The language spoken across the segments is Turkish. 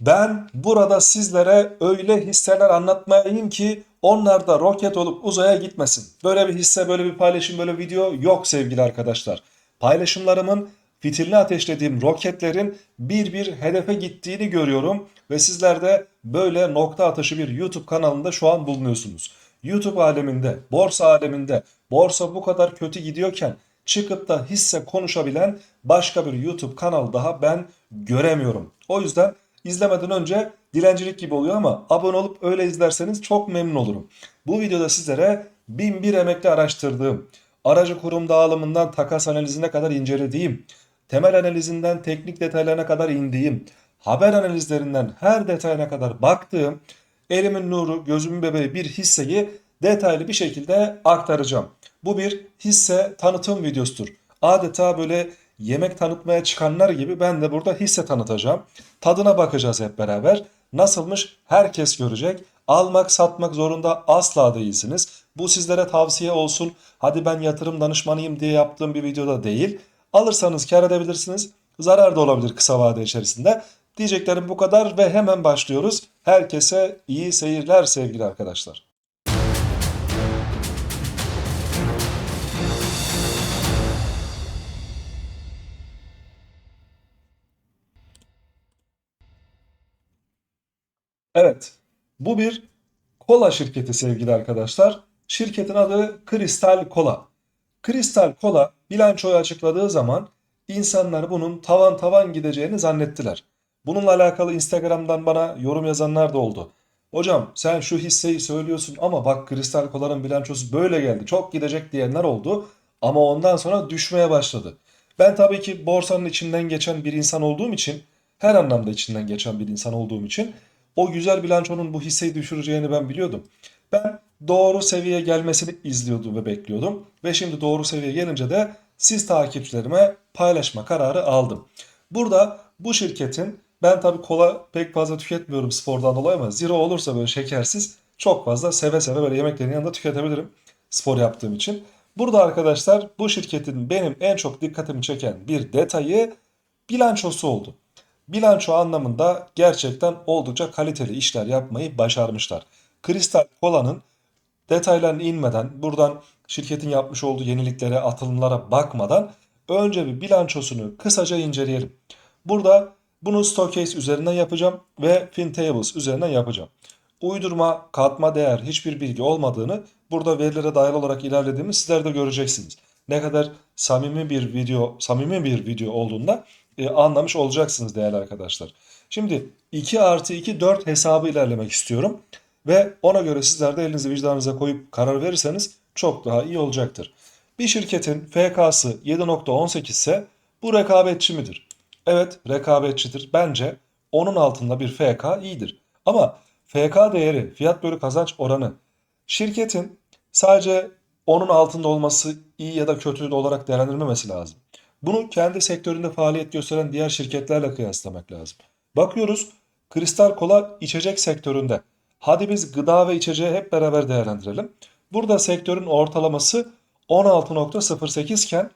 Ben burada sizlere öyle hisseler anlatmayayım ki onlar da roket olup uzaya gitmesin. Böyle bir hisse, böyle bir paylaşım, böyle bir video yok sevgili arkadaşlar. Paylaşımlarımın fitilini ateşlediğim roketlerin bir bir hedefe gittiğini görüyorum ve sizler de böyle nokta atışı bir YouTube kanalında şu an bulunuyorsunuz. YouTube aleminde, borsa aleminde, borsa bu kadar kötü gidiyorken çıkıp da hisse konuşabilen başka bir YouTube kanal daha ben göremiyorum. O yüzden izlemeden önce dilencilik gibi oluyor ama abone olup öyle izlerseniz çok memnun olurum. Bu videoda sizlere bin bir emekle araştırdığım, aracı kurum dağılımından takas analizine kadar incelediğim, temel analizinden teknik detaylarına kadar indiğim, haber analizlerinden her detayına kadar baktığım, elimin nuru, gözümün bebeği bir hisseyi detaylı bir şekilde aktaracağım. Bu bir hisse tanıtım videosudur. Adeta böyle yemek tanıtmaya çıkanlar gibi ben de burada hisse tanıtacağım. Tadına bakacağız hep beraber. Nasılmış herkes görecek. Almak satmak zorunda asla değilsiniz. Bu sizlere tavsiye olsun. Hadi ben yatırım danışmanıyım diye yaptığım bir videoda değil. Alırsanız kar edebilirsiniz. Zarar da olabilir kısa vade içerisinde. Diyeceklerim bu kadar ve hemen başlıyoruz. Herkese iyi seyirler sevgili arkadaşlar. Evet, bu bir kola şirketi sevgili arkadaşlar. Şirketin adı Kristal Kola. Kristal Kola bilançoyu açıkladığı zaman insanlar bunun tavan tavan gideceğini zannettiler. Bununla alakalı Instagram'dan bana yorum yazanlar da oldu. Hocam sen şu hisseyi söylüyorsun ama bak Kristal Kola'nın bilançosu böyle geldi. Çok gidecek diyenler oldu ama ondan sonra düşmeye başladı. Ben tabii ki borsanın içinden geçen bir insan olduğum için, her anlamda içinden geçen bir insan olduğum için o güzel bilançonun bu hisseyi düşüreceğini ben biliyordum. Ben doğru seviyeye gelmesini izliyordum ve bekliyordum. Ve şimdi doğru seviyeye gelince de siz takipçilerime paylaşma kararı aldım. Burada bu şirketin ben tabii kola pek fazla tüketmiyorum spordan dolayı ama zero olursa böyle şekersiz çok fazla seve seve böyle yemeklerin yanında tüketebilirim spor yaptığım için. Burada arkadaşlar bu şirketin benim en çok dikkatimi çeken bir detayı bilançosu oldu. Bilanço anlamında gerçekten oldukça kaliteli işler yapmayı başarmışlar. Kristal Kola'nın detaylarına inmeden, buradan şirketin yapmış olduğu yeniliklere, atılımlara bakmadan önce bir bilançosunu kısaca inceleyelim. Burada bunu Stochase üzerinden yapacağım ve FinTables üzerinden yapacağım. Uydurma, katma değer hiçbir bilgi olmadığını burada verilere dayalı olarak ilerlediğimi sizler de göreceksiniz. Ne kadar samimi bir video, samimi bir video olduğunda e, anlamış olacaksınız değerli arkadaşlar. Şimdi 2 artı 2 4 hesabı ilerlemek istiyorum. Ve ona göre sizler de elinizi vicdanınıza koyup karar verirseniz çok daha iyi olacaktır. Bir şirketin FK'sı 7.18 ise bu rekabetçi midir? Evet rekabetçidir. Bence onun altında bir FK iyidir. Ama FK değeri fiyat bölü kazanç oranı şirketin sadece onun altında olması iyi ya da kötü olarak değerlendirmemesi lazım. Bunu kendi sektöründe faaliyet gösteren diğer şirketlerle kıyaslamak lazım. Bakıyoruz Kristal Kola içecek sektöründe. Hadi biz gıda ve içeceği hep beraber değerlendirelim. Burada sektörün ortalaması 16.08 iken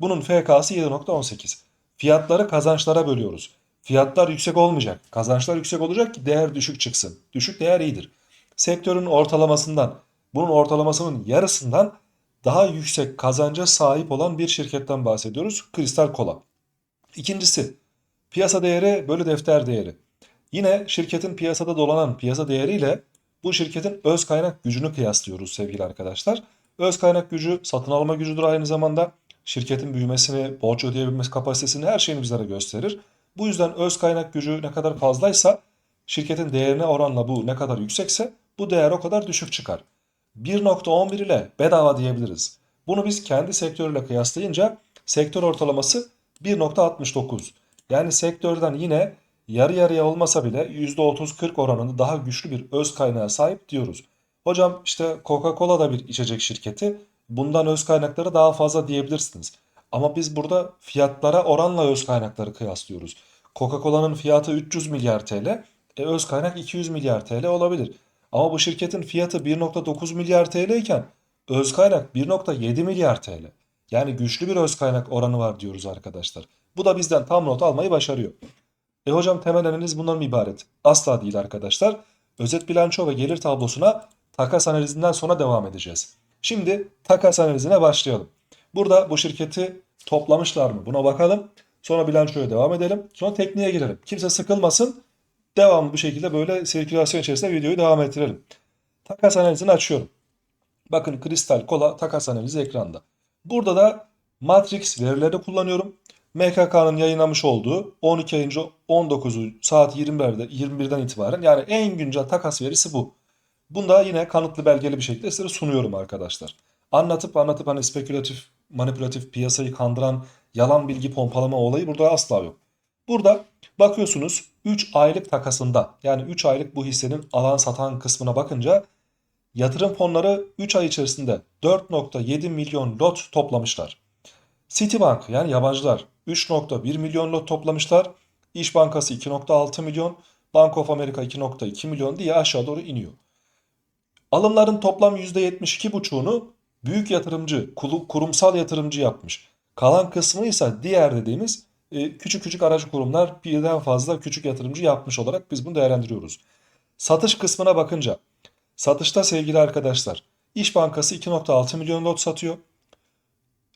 bunun FK'sı 7.18. Fiyatları kazançlara bölüyoruz. Fiyatlar yüksek olmayacak. Kazançlar yüksek olacak ki değer düşük çıksın. Düşük değer iyidir. Sektörün ortalamasından, bunun ortalamasının yarısından daha yüksek kazanca sahip olan bir şirketten bahsediyoruz. Kristal Kola. İkincisi piyasa değeri bölü defter değeri. Yine şirketin piyasada dolanan piyasa değeriyle bu şirketin öz kaynak gücünü kıyaslıyoruz sevgili arkadaşlar. Öz kaynak gücü satın alma gücüdür aynı zamanda. Şirketin büyümesini, borç ödeyebilmesi kapasitesini her şeyini bizlere gösterir. Bu yüzden öz kaynak gücü ne kadar fazlaysa şirketin değerine oranla bu ne kadar yüksekse bu değer o kadar düşük çıkar. 1.11 ile bedava diyebiliriz. Bunu biz kendi sektörüyle kıyaslayınca sektör ortalaması 1.69. Yani sektörden yine yarı yarıya olmasa bile %30-40 oranında daha güçlü bir öz kaynağa sahip diyoruz. Hocam işte Coca-Cola da bir içecek şirketi. Bundan öz kaynakları daha fazla diyebilirsiniz. Ama biz burada fiyatlara oranla öz kaynakları kıyaslıyoruz. Coca-Cola'nın fiyatı 300 milyar TL, e öz kaynak 200 milyar TL olabilir. Ama bu şirketin fiyatı 1.9 milyar TL iken öz kaynak 1.7 milyar TL. Yani güçlü bir öz kaynak oranı var diyoruz arkadaşlar. Bu da bizden tam not almayı başarıyor. E hocam temel analiz bundan mı ibaret? Asla değil arkadaşlar. Özet bilanço ve gelir tablosuna takas analizinden sonra devam edeceğiz. Şimdi takas analizine başlayalım. Burada bu şirketi toplamışlar mı? Buna bakalım. Sonra bilançoya devam edelim. Sonra tekniğe girelim. Kimse sıkılmasın. Devamlı bu şekilde böyle sirkülasyon içerisinde videoyu devam ettirelim. Takas analizini açıyorum. Bakın kristal kola takas analizi ekranda. Burada da Matrix verileri kullanıyorum. MKK'nın yayınlamış olduğu 12 ayınca 19'u saat 21'de 21'den itibaren yani en güncel takas verisi bu. Bunda yine kanıtlı belgeli bir şekilde size sunuyorum arkadaşlar. Anlatıp anlatıp hani spekülatif, manipülatif piyasayı kandıran yalan bilgi pompalama olayı burada asla yok. Burada bakıyorsunuz 3 aylık takasında yani 3 aylık bu hissenin alan satan kısmına bakınca yatırım fonları 3 ay içerisinde 4.7 milyon lot toplamışlar. Citibank yani yabancılar 3.1 milyon lot toplamışlar. İş Bankası 2.6 milyon, Bank of America 2.2 milyon diye aşağı doğru iniyor. Alımların toplam %72,5'unu büyük yatırımcı, kurumsal yatırımcı yapmış. Kalan kısmını ise diğer dediğimiz küçük küçük aracı kurumlar birden fazla küçük yatırımcı yapmış olarak biz bunu değerlendiriyoruz. Satış kısmına bakınca satışta sevgili arkadaşlar İş Bankası 2.6 milyon lot satıyor.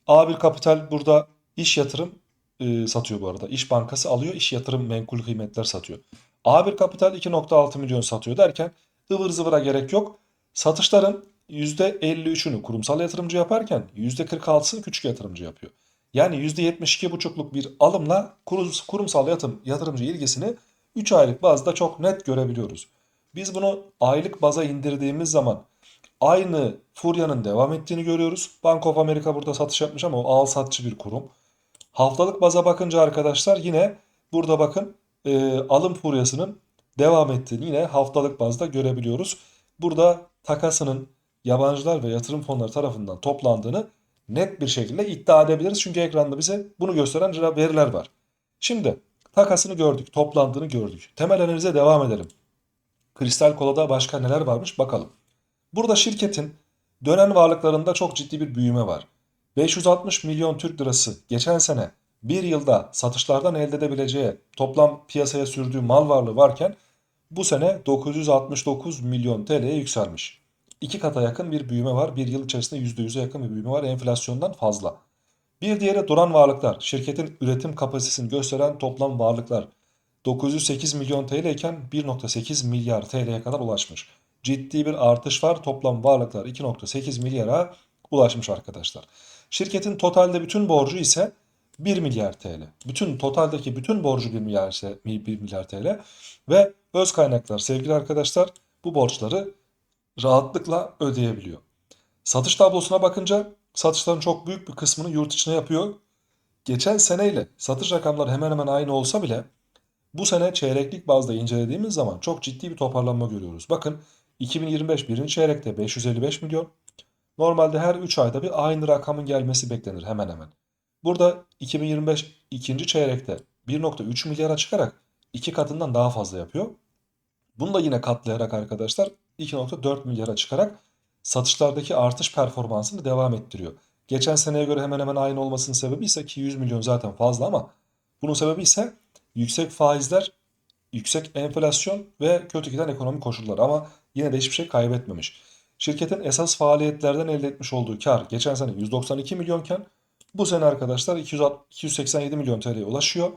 A1 Kapital burada iş yatırım e, satıyor bu arada. İş Bankası alıyor, iş yatırım menkul kıymetler satıyor. A1 Kapital 2.6 milyon satıyor derken ıvır zıvıra gerek yok. Satışların %53'ünü kurumsal yatırımcı yaparken %46'sını küçük yatırımcı yapıyor. Yani %72,5'luk bir alımla kurumsal yatırım, yatırımcı ilgisini 3 aylık bazda çok net görebiliyoruz. Biz bunu aylık baza indirdiğimiz zaman aynı furyanın devam ettiğini görüyoruz. Bank of America burada satış yapmış ama o al satçı bir kurum. Haftalık baza bakınca arkadaşlar yine burada bakın e, alım furyasının devam ettiğini yine haftalık bazda görebiliyoruz. Burada takasının yabancılar ve yatırım fonları tarafından toplandığını net bir şekilde iddia edebiliriz. Çünkü ekranda bize bunu gösteren veriler var. Şimdi takasını gördük, toplandığını gördük. Temel analize devam edelim. Kristal Kola'da başka neler varmış bakalım. Burada şirketin dönen varlıklarında çok ciddi bir büyüme var. 560 milyon Türk lirası geçen sene bir yılda satışlardan elde edebileceği toplam piyasaya sürdüğü mal varlığı varken bu sene 969 milyon TL'ye yükselmiş. İki kata yakın bir büyüme var. Bir yıl içerisinde %100'e yakın bir büyüme var enflasyondan fazla. Bir diğeri duran varlıklar. Şirketin üretim kapasitesini gösteren toplam varlıklar. 908 milyon TL iken 1.8 milyar TL'ye kadar ulaşmış. Ciddi bir artış var. Toplam varlıklar 2.8 milyara ulaşmış arkadaşlar. Şirketin totalde bütün borcu ise 1 milyar TL. Bütün totaldeki bütün borcu 1 milyar, ise 1 milyar TL ve öz kaynaklar sevgili arkadaşlar bu borçları rahatlıkla ödeyebiliyor. Satış tablosuna bakınca satışların çok büyük bir kısmını yurt içine yapıyor. Geçen seneyle satış rakamları hemen hemen aynı olsa bile bu sene çeyreklik bazda incelediğimiz zaman çok ciddi bir toparlanma görüyoruz. Bakın 2025 birinci çeyrekte 555 milyon. Normalde her 3 ayda bir aynı rakamın gelmesi beklenir hemen hemen. Burada 2025 ikinci çeyrekte 1.3 milyara çıkarak iki katından daha fazla yapıyor. Bunu da yine katlayarak arkadaşlar 2.4 milyara çıkarak satışlardaki artış performansını devam ettiriyor. Geçen seneye göre hemen hemen aynı olmasının sebebi ise ki 100 milyon zaten fazla ama bunun sebebi ise yüksek faizler, yüksek enflasyon ve kötü giden ekonomik koşullar ama yine de hiçbir şey kaybetmemiş. Şirketin esas faaliyetlerden elde etmiş olduğu kar geçen sene 192 milyonken bu sene arkadaşlar 287 milyon TL'ye ulaşıyor.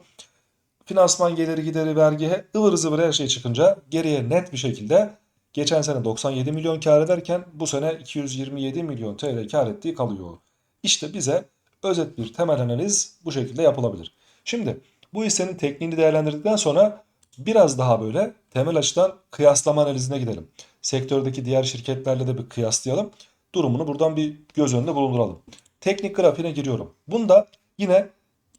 Finansman geliri gideri vergi ıvır zıvır her şey çıkınca geriye net bir şekilde geçen sene 97 milyon kar ederken bu sene 227 milyon TL kar ettiği kalıyor. İşte bize özet bir temel analiz bu şekilde yapılabilir. Şimdi bu hissenin tekniğini değerlendirdikten sonra biraz daha böyle temel açıdan kıyaslama analizine gidelim. Sektördeki diğer şirketlerle de bir kıyaslayalım. Durumunu buradan bir göz önünde bulunduralım. Teknik grafiğine giriyorum. Bunda yine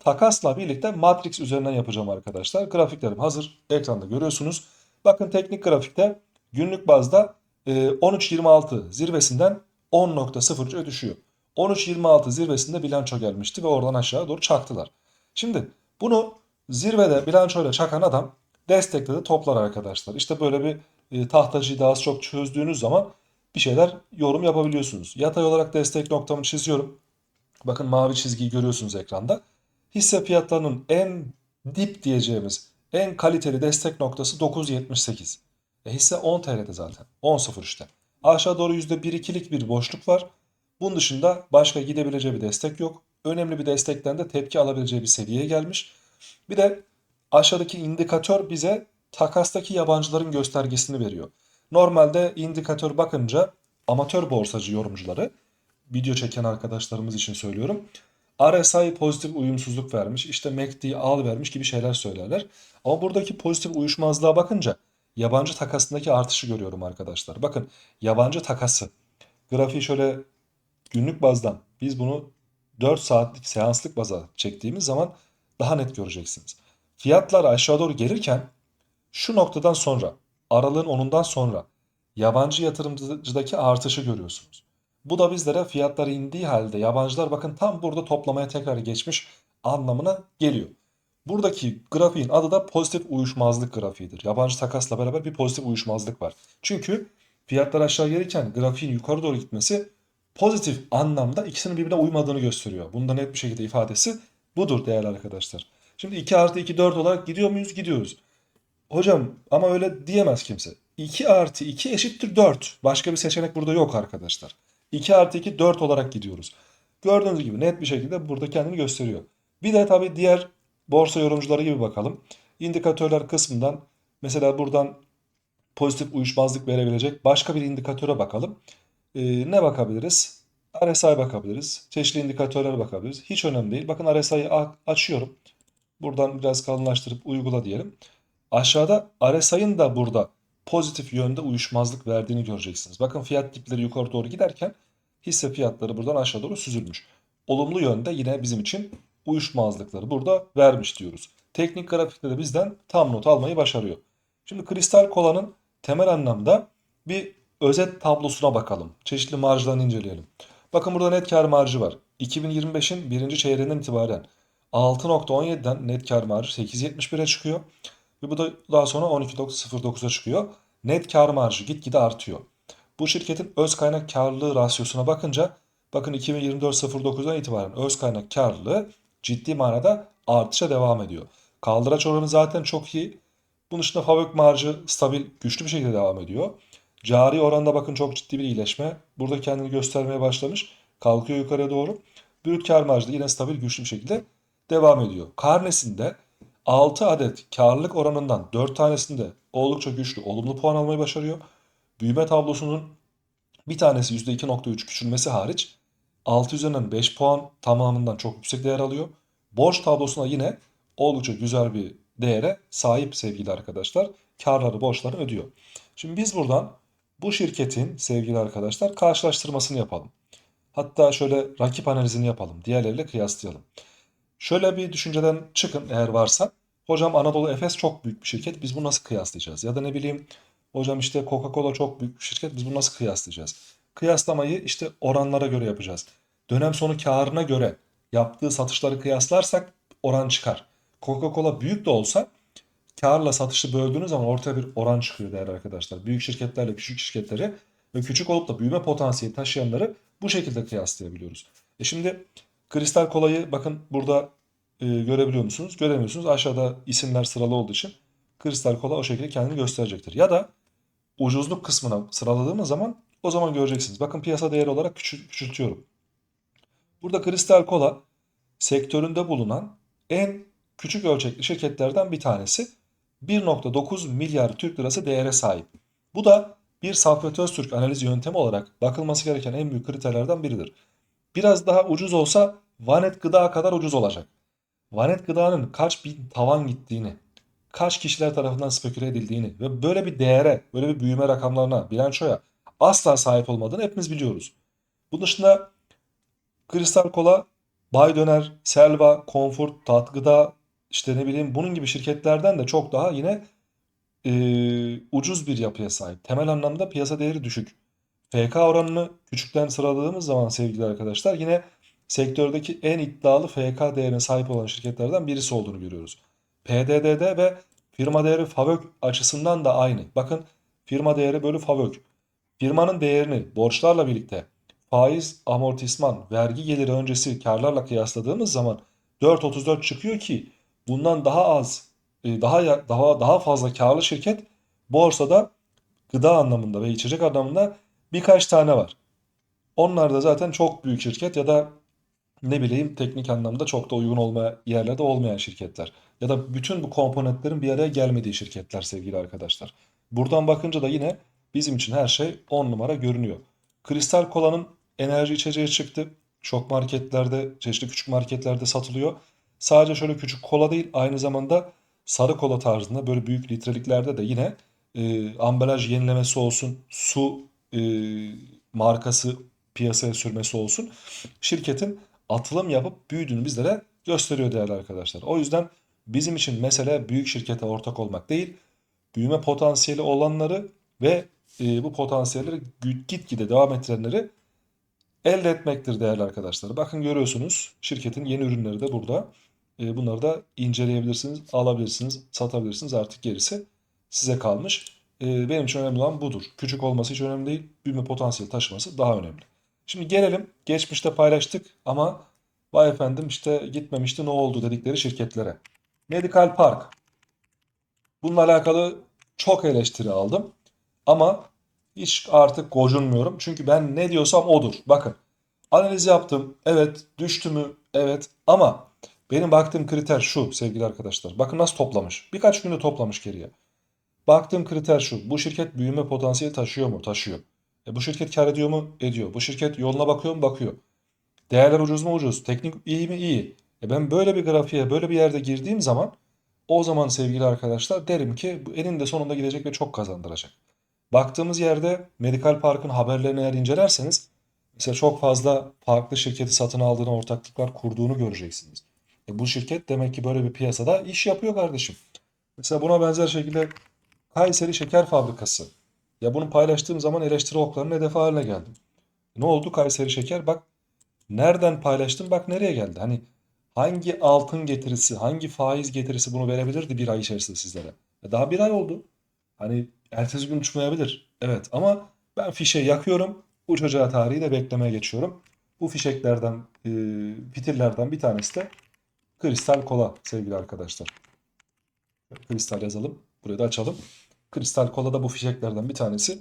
takasla birlikte matrix üzerinden yapacağım arkadaşlar. Grafiklerim hazır. Ekranda görüyorsunuz. Bakın teknik grafikte günlük bazda 13.26 e, zirvesinden 10.03'e düşüyor. 13.26 zirvesinde bilanço gelmişti ve oradan aşağı doğru çaktılar. Şimdi bunu zirvede bilançoyla çakan adam destekte de toplar arkadaşlar. İşte böyle bir e, tahtacıyı daha az çok çözdüğünüz zaman bir şeyler yorum yapabiliyorsunuz. Yatay olarak destek noktamı çiziyorum. Bakın mavi çizgiyi görüyorsunuz ekranda. Hisse fiyatlarının en dip diyeceğimiz En kaliteli destek noktası 9.78. E hisse 10 TL'de zaten. 10.0 işte. Aşağı doğru %1-2'lik bir boşluk var. Bunun dışında başka gidebileceği bir destek yok. Önemli bir destekten de tepki alabileceği bir seviyeye gelmiş. Bir de aşağıdaki indikatör bize takastaki yabancıların göstergesini veriyor. Normalde indikatör bakınca amatör borsacı yorumcuları video çeken arkadaşlarımız için söylüyorum. RSI pozitif uyumsuzluk vermiş, işte MACD al vermiş gibi şeyler söylerler. Ama buradaki pozitif uyuşmazlığa bakınca yabancı takasındaki artışı görüyorum arkadaşlar. Bakın yabancı takası. Grafiği şöyle günlük bazdan biz bunu 4 saatlik seanslık baza çektiğimiz zaman daha net göreceksiniz. Fiyatlar aşağı doğru gelirken şu noktadan sonra aralığın 10'undan sonra yabancı yatırımcıdaki artışı görüyorsunuz. Bu da bizlere fiyatlar indiği halde yabancılar bakın tam burada toplamaya tekrar geçmiş anlamına geliyor. Buradaki grafiğin adı da pozitif uyuşmazlık grafiğidir. Yabancı takasla beraber bir pozitif uyuşmazlık var. Çünkü fiyatlar aşağı gelirken grafiğin yukarı doğru gitmesi pozitif anlamda ikisinin birbirine uymadığını gösteriyor. Bunda net bir şekilde ifadesi budur değerli arkadaşlar. Şimdi 2 artı 2 4 olarak gidiyor muyuz? Gidiyoruz. Hocam ama öyle diyemez kimse. 2 artı 2 eşittir 4. Başka bir seçenek burada yok arkadaşlar. 2 artı 2 4 olarak gidiyoruz. Gördüğünüz gibi net bir şekilde burada kendini gösteriyor. Bir de tabii diğer borsa yorumcuları gibi bakalım. İndikatörler kısmından mesela buradan pozitif uyuşmazlık verebilecek başka bir indikatöre bakalım. Ee, ne bakabiliriz? RSI bakabiliriz. Çeşitli indikatörlere bakabiliriz. Hiç önemli değil. Bakın RSI'yi açıyorum. Buradan biraz kalınlaştırıp uygula diyelim. Aşağıda RSI'ın da burada pozitif yönde uyuşmazlık verdiğini göreceksiniz. Bakın fiyat dipleri yukarı doğru giderken hisse fiyatları buradan aşağı doğru süzülmüş. Olumlu yönde yine bizim için uyuşmazlıkları burada vermiş diyoruz. Teknik grafikte de bizden tam not almayı başarıyor. Şimdi kristal kolanın temel anlamda bir özet tablosuna bakalım. Çeşitli marjlarını inceleyelim. Bakın burada net kar marjı var. 2025'in birinci çeyreğinden itibaren 6.17'den net kar marjı 8.71'e çıkıyor. Ve bu da daha sonra 12.09'a çıkıyor. Net kar marjı gitgide artıyor. Bu şirketin öz kaynak karlılığı rasyosuna bakınca bakın 2024.09'dan itibaren öz kaynak karlılığı ciddi manada artışa devam ediyor. Kaldıraç oranı zaten çok iyi. Bunun dışında fabrik marjı stabil, güçlü bir şekilde devam ediyor. Cari oranda bakın çok ciddi bir iyileşme. Burada kendini göstermeye başlamış. Kalkıyor yukarıya doğru. Brüt kar marjı da yine stabil, güçlü bir şekilde devam ediyor. Karnesinde 6 adet karlılık oranından 4 tanesinde oldukça güçlü, olumlu puan almayı başarıyor. Büyüme tablosunun bir tanesi %2.3 küçülmesi hariç 6 üzerinden 5 puan tamamından çok yüksek değer alıyor. Borç tablosuna yine oldukça güzel bir değere sahip sevgili arkadaşlar. Karları, borçları ödüyor. Şimdi biz buradan bu şirketin sevgili arkadaşlar karşılaştırmasını yapalım. Hatta şöyle rakip analizini yapalım. Diğerleriyle kıyaslayalım. Şöyle bir düşünceden çıkın eğer varsa. Hocam Anadolu Efes çok büyük bir şirket. Biz bunu nasıl kıyaslayacağız? Ya da ne bileyim hocam işte Coca-Cola çok büyük bir şirket. Biz bunu nasıl kıyaslayacağız? Kıyaslamayı işte oranlara göre yapacağız. Dönem sonu karına göre yaptığı satışları kıyaslarsak oran çıkar. Coca-Cola büyük de olsa karla satışı böldüğünüz zaman ortaya bir oran çıkıyor değerli arkadaşlar. Büyük şirketlerle küçük şirketleri ve küçük olup da büyüme potansiyeli taşıyanları bu şekilde kıyaslayabiliyoruz. E şimdi kristal kolayı bakın burada e, görebiliyor musunuz? Göremiyorsunuz. Aşağıda isimler sıralı olduğu için kristal kola o şekilde kendini gösterecektir. Ya da ucuzluk kısmına sıraladığımız zaman o zaman göreceksiniz. Bakın piyasa değeri olarak küçül küçültüyorum. Burada kristal kola sektöründe bulunan en küçük ölçekli şirketlerden bir tanesi. 1.9 milyar Türk lirası değere sahip. Bu da bir Saffet Öztürk analiz yöntemi olarak bakılması gereken en büyük kriterlerden biridir. Biraz daha ucuz olsa Vanet Gıda kadar ucuz olacak. Vanet Gıda'nın kaç bin tavan gittiğini, kaç kişiler tarafından speküle edildiğini ve böyle bir değere, böyle bir büyüme rakamlarına, bilançoya asla sahip olmadığını hepimiz biliyoruz. Bunun dışında Kristal Kola, Bay Döner, Selva, Comfort, Tat Gıda, işte ne bileyim bunun gibi şirketlerden de çok daha yine e, ucuz bir yapıya sahip. Temel anlamda piyasa değeri düşük. FK oranını küçükten sıraladığımız zaman sevgili arkadaşlar yine sektördeki en iddialı FK değerine sahip olan şirketlerden birisi olduğunu görüyoruz. PDD'de ve firma değeri FAVÖK açısından da aynı. Bakın firma değeri bölü FAVÖK. Firmanın değerini borçlarla birlikte faiz, amortisman, vergi geliri öncesi karlarla kıyasladığımız zaman 4.34 çıkıyor ki bundan daha az e, daha daha daha fazla karlı şirket borsada gıda anlamında ve içecek anlamında birkaç tane var. Onlar da zaten çok büyük şirket ya da ne bileyim teknik anlamda çok da uygun olmayan yerlerde olmayan şirketler. Ya da bütün bu komponentlerin bir araya gelmediği şirketler sevgili arkadaşlar. Buradan bakınca da yine bizim için her şey 10 numara görünüyor. Kristal Kola'nın enerji içeceği çıktı. Çok marketlerde, çeşitli küçük marketlerde satılıyor. Sadece şöyle küçük kola değil, aynı zamanda sarı kola tarzında böyle büyük litreliklerde de yine e, ambalaj yenilemesi olsun, su e, markası piyasaya sürmesi olsun. Şirketin atılım yapıp büyüdüğünü bizlere gösteriyor değerli arkadaşlar. O yüzden bizim için mesele büyük şirkete ortak olmak değil, büyüme potansiyeli olanları ve e, bu potansiyelleri gitgide devam ettirenleri elde etmektir değerli arkadaşlar. Bakın görüyorsunuz şirketin yeni ürünleri de burada. E, bunları da inceleyebilirsiniz, alabilirsiniz, satabilirsiniz. Artık gerisi size kalmış. E, benim için önemli olan budur. Küçük olması hiç önemli değil. Büyüme potansiyeli taşıması daha önemli. Şimdi gelelim geçmişte paylaştık ama vay efendim işte gitmemişti ne oldu dedikleri şirketlere. Medical Park. Bununla alakalı çok eleştiri aldım. Ama hiç artık gocunmuyorum. Çünkü ben ne diyorsam odur. Bakın analiz yaptım. Evet düştü mü? Evet. Ama benim baktığım kriter şu sevgili arkadaşlar. Bakın nasıl toplamış. Birkaç günde toplamış geriye. Baktığım kriter şu. Bu şirket büyüme potansiyeli taşıyor mu? Taşıyor. E bu şirket kar ediyor mu? Ediyor. Bu şirket yoluna bakıyor mu? Bakıyor. Değerler ucuz mu? Ucuz. Teknik iyi mi? İyi. E ben böyle bir grafiğe, böyle bir yerde girdiğim zaman o zaman sevgili arkadaşlar derim ki eninde sonunda gidecek ve çok kazandıracak. Baktığımız yerde Medikal Park'ın haberlerini eğer incelerseniz mesela çok fazla farklı şirketi satın aldığını, ortaklıklar kurduğunu göreceksiniz. E bu şirket demek ki böyle bir piyasada iş yapıyor kardeşim. Mesela buna benzer şekilde Kayseri Şeker Fabrikası. Ya bunu paylaştığım zaman eleştiri oklarının hedefi haline geldim. Ne oldu Kayseri Şeker? Bak nereden paylaştım bak nereye geldi. Hani hangi altın getirisi, hangi faiz getirisi bunu verebilirdi bir ay içerisinde sizlere? E Daha bir ay oldu. Hani ertesi gün uçmayabilir. Evet ama ben fişeği yakıyorum. Uçacağı tarihi de beklemeye geçiyorum. Bu fişeklerden, e, fitillerden bir tanesi de kristal kola sevgili arkadaşlar. Kristal yazalım. Burayı da açalım. Kristal kola da bu fişeklerden bir tanesi.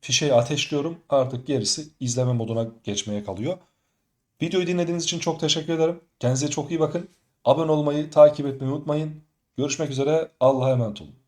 Fişeği ateşliyorum. Artık gerisi izleme moduna geçmeye kalıyor. Videoyu dinlediğiniz için çok teşekkür ederim. Kendinize çok iyi bakın. Abone olmayı, takip etmeyi unutmayın. Görüşmek üzere. Allah'a emanet olun.